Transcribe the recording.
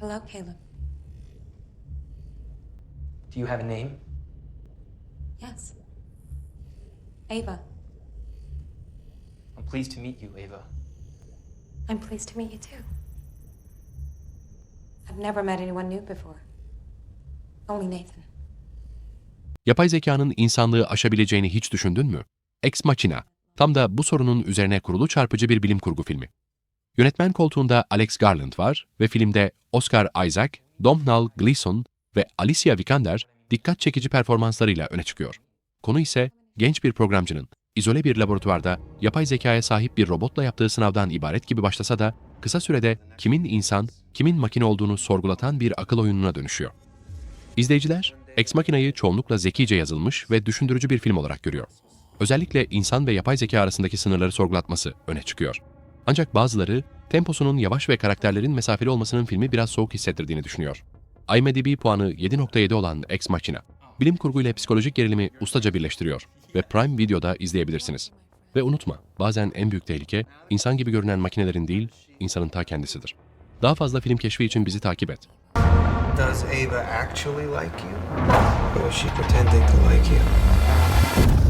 Hello, Caleb. Do you have a name? Yes. Ava. I'm pleased to meet you, Ava. I'm pleased to meet you too. I've never met anyone new before. Only Nathan. Yapay zekanın insanlığı aşabileceğini hiç düşündün mü? Ex Machina, tam da bu sorunun üzerine kurulu çarpıcı bir bilim kurgu filmi. Yönetmen koltuğunda Alex Garland var ve filmde Oscar Isaac, Domhnall Gleeson ve Alicia Vikander dikkat çekici performanslarıyla öne çıkıyor. Konu ise genç bir programcının izole bir laboratuvarda yapay zekaya sahip bir robotla yaptığı sınavdan ibaret gibi başlasa da kısa sürede kimin insan, kimin makine olduğunu sorgulatan bir akıl oyununa dönüşüyor. İzleyiciler, Ex Machina'yı çoğunlukla zekice yazılmış ve düşündürücü bir film olarak görüyor. Özellikle insan ve yapay zeka arasındaki sınırları sorgulatması öne çıkıyor. Ancak bazıları, temposunun yavaş ve karakterlerin mesafeli olmasının filmi biraz soğuk hissettirdiğini düşünüyor. IMDb puanı 7.7 olan Ex Machina, bilim kurgu ile psikolojik gerilimi ustaca birleştiriyor ve Prime Video'da izleyebilirsiniz. Ve unutma, bazen en büyük tehlike, insan gibi görünen makinelerin değil, insanın ta kendisidir. Daha fazla film keşfi için bizi takip et. Does Ava actually like you? Or is she pretending to like you?